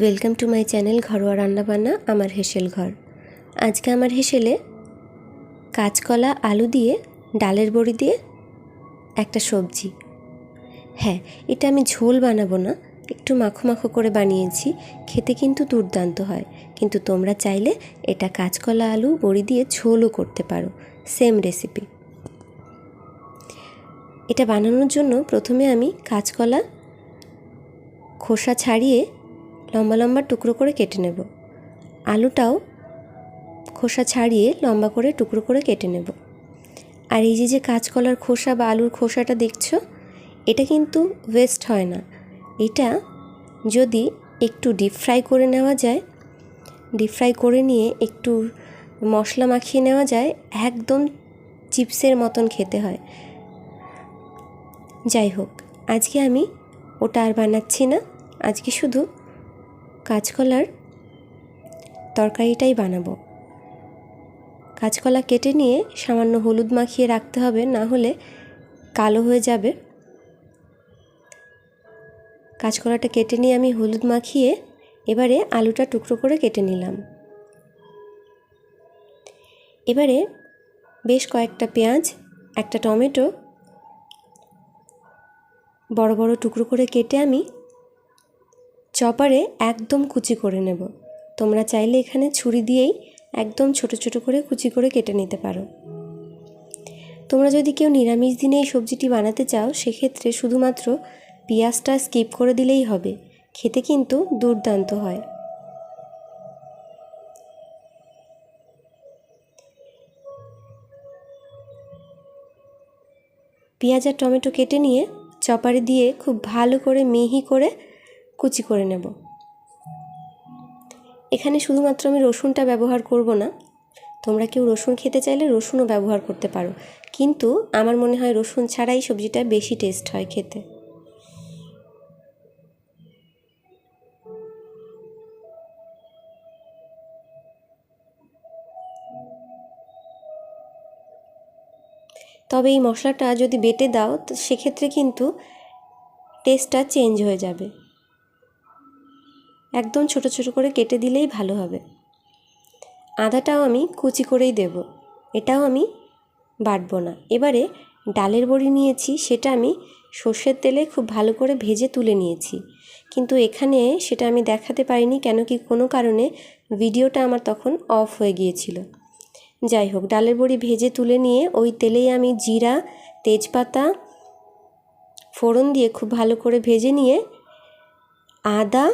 Welcome to my channel ঘরোয়া রান্নাবান্না, আমার হেসেল ঘর। আজকে আমার হেসেলে কাঁচকলা, আলু দিয়ে, ডালের বড়ি দিয়ে একটা সবজি। হ্যাঁ এটা আমি ঝোল বানাবো না, একটু মাখো মাখো করে বানিয়েছি, খেতে কিন্তু দুর্দান্ত হয়। কিন্তু তোমরা চাইলে এটা কাঁচকলা, আলু, বড়ি দিয়ে ঝোলও করতে পারো সেম রেসিপি এটা বানানোর জন্য প্রথমে আমি কাঁচকলা খোসা ছাড়িয়ে লম্বা লম্বা টুকরো করে কেটে নেব। আলুটাও খোসা ছাড়িয়ে লম্বা করে টুকরো করে কেটে নেব। আর এই যে যে কাঁচকলার খোসা বা আলুর খোসাটা দেখছ, এটা কিন্তু ওয়েস্ট হয় না। এটা যদি একটু ডিপ ফ্রাই করে নেওয়া যায় ডিপ ফ্রাই করে নিয়ে একটু মশলা মাখিয়ে নেওয়া যায়, একদম চিপসের মতন খেতে হয়। যাই হোক, আজকে আমি ওটা আর বানাচ্ছি না। আজকে শুধু কাঁচকলার তরকারিটাই বানাবো। কাঁচকলা কেটে নিয়ে সামান্য হলুদ মাখিয়ে রাখতে হবে, না হলে কালো হয়ে যাবে। কাঁচকলাটা কেটে নিয়ে আমি হলুদ মাখিয়ে এবারে আলুটা টুকরো করে কেটে নিলাম। এবারে বেশ কয়েকটা পেঁয়াজ, একটা টমেটো, বড় বড় টুকরো করে কেটে আমি চপারে একদম কুচি করে নেব। তোমরা চাইলে এখানে ছুরি দিয়েই একদম ছোট ছোট করে কুচি করে কেটে নিতে পারো। তোমরা যদি কেউ নিরামিষ দিনে এই সবজিটি বানাতে চাও, সেক্ষেত্রে শুধুমাত্র পেঁয়াজটা স্কিপ করে দিলেই হবে। খেতে কিন্তু দুর্দান্ত হয়। পেঁয়াজ আর টমেটো কেটে নিয়ে চপারে দিয়ে খুব ভালো করে মিহি করে কুচি করে নেব। এখানে শুধুমাত্র আমি রসুনটা ব্যবহার করব না। তোমরা কেউ রসুন খেতে চাইলে রসুনও ব্যবহার করতে পারো। কিন্তু আমার মনে হয় রসুন ছাড়াই সবজিটা বেশি টেস্ট হয় খেতে। তবে এই মশলাটা যদি বেটে দাও, তো সেক্ষেত্রে কিন্তু টেস্টটা চেঞ্জ হয়ে যাবে। একদম ছোট ছোট করে কেটে দিলেই ভালো হবে। আদাটাও আমি কুচি করেই দেব। এটাও আমি বাটব না। এবারে ডালের বড়ি নিয়েছি, সেটা আমি সর্ষের তেলে খুব ভালো করে ভেজে তুলে নিয়েছি। কিন্তু এখানে সেটা আমি দেখাতে পারিনি, কেন কি কোনো কারণে ভিডিওটা আমার তখন অফ হয়ে গিয়েছিল। যাই হোক, ডালের বড়ি ভেজে তুলে নিয়ে ওই তেলেই আমি জিরা, তেজপাতা, ফোড়ন দিয়ে খুব ভালো করে ভেজে নিয়ে আদা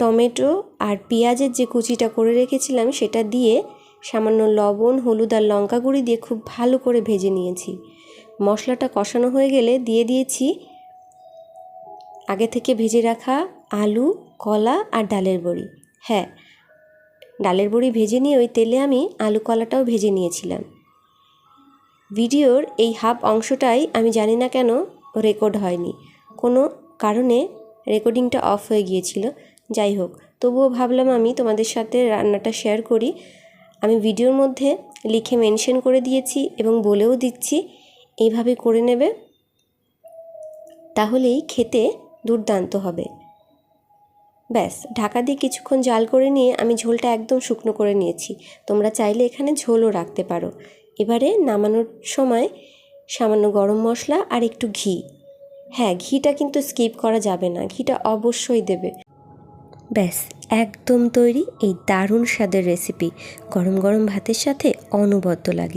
টমেটো আর পেঁয়াজের যে কুচিটা করে রেখেছিলাম, সেটা দিয়ে সামান্য লবণ, হলুদ আর লঙ্কা গুঁড়ি দিয়ে খুব ভালো করে ভেজে নিয়েছি। মশলাটা কষানো হয়ে গেলে দিয়ে দিয়েছি আগে থেকে ভেজে রাখা আলু, কলা আর ডালের বড়ি। হ্যাঁ ডালের বড়ি ভেজে নিয়ে ওই তেলে আমি আলু কলাটাও ভেজে নিয়েছিলাম। ভিডিওর এই হাফ অংশটাই আমি জানি না কেন রেকর্ড হয়নি। কোনো কারণে রেকর্ডিংটা অফ হয়ে গিয়েছিল। যাই হোক, তবুও ভাবলাম আমি তোমাদের সাথে রান্নাটা শেয়ার করি। আমি ভিডিওর মধ্যে লিখে মেনশন করে দিয়েছি এবং বলেও দিচ্ছি, এইভাবে করে নেবে, তাহলেই খেতে দুর্দান্ত হবে। ব্যাস, ঢাকা দিয়ে কিছুক্ষণ জাল করে নিয়ে আমি ঝোলটা একদম শুকনো করে নিয়েছি। তোমরা চাইলে এখানে ঝোলও রাখতে পারো। এবারে নামানোর সময় সামান্য গরম মশলা আর একটু ঘি। হ্যাঁ ঘিটা কিন্তু স্কিপ করা যাবে না, ঘিটা অবশ্যই দেবে। ব্যাস একদম তৈরি এই দারুণ স্বাদের রেসিপি গরম গরম ভাতের সাথে অনবদ্য লাগে।